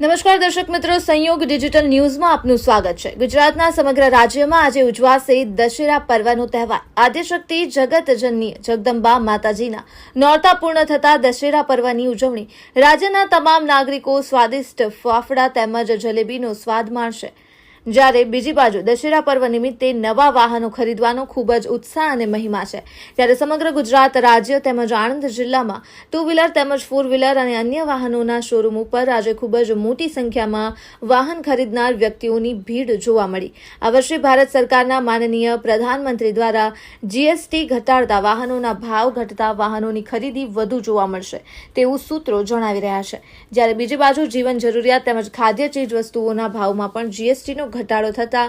નમસ્કાર દર્શક મિત્રો, સંયોગ ડિજિટલ ન્યૂઝમાં આપનું સ્વાગત છે. ગુજરાતના સમગ્ર રાજ્યમાં આજે ઉજવાશે દશેરા પર્વનો તહેવાર. આદ્યશક્તિ જગતજનની જગદંબા માતાજીના નોરતા પૂર્ણ થતા દશેરા પર્વની ઉજવણી. રાજ્યના તમામ નાગરિકો સ્વાદિષ્ટ ફાફડા તેમજ જલેબીનો સ્વાદ માણશે. જ્યારે બીજી બાજુ દશેરા પર્વ નિમિત્તે નવા વાહનો ખરીદવાનો ખૂબ જ ઉત્સાહ અને મહિમા છે. ત્યારે સમગ્ર ગુજરાત રાજ્ય તેમજ આણંદ જિલ્લામાં ટુ વ્હીલર તેમજ ફોર વ્હીલર અને અન્ય વાહનોના શોરૂમ ઉપર આજે ખૂબ જ મોટી સંખ્યામાં વાહન ખરીદનાર વ્યક્તિઓની ભીડ જોવા મળી. આ વર્ષે ભારત સરકારના માનનીય પ્રધાનમંત્રી દ્વારા જીએસટી ઘટાડતા વાહનોના ભાવ ઘટતા વાહનોની ખરીદી વધુ જોવા મળશે તેવું સૂત્રો જણાવી રહ્યા છે. જ્યારે બીજી બાજુ જીવન જરૂરિયાત તેમજ ખાદ્ય ચીજ વસ્તુઓના ભાવમાં પણ જીએસટીનો ઘટાડો થતા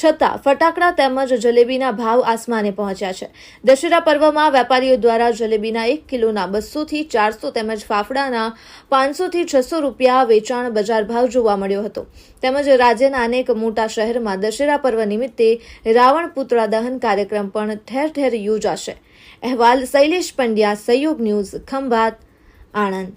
છતાં ફટાકડા તેમજ જલેબીના ભાવ આસમાને પહોંચ્યા છે. દશેરા પર્વમાં વેપારીઓ દ્વારા જલેબીના એક કિલોના બસોથી ચારસો તેમજ ફાફડાના પાંચસોથી છસો રૂપિયા વેચાણ બજાર ભાવ જોવા મળ્યો હતો. તેમજ રાજ્યના અનેક મોટા શહેરમાં દશેરા પર્વ નિમિત્તે રાવણ પુતળા દહન કાર્યક્રમ પણ ઠેર ઠેર યોજાશે. અહેવાલ શૈલેષ પંડ્યા, સહયોગ ન્યૂઝ, ખંભાત, આણંદ.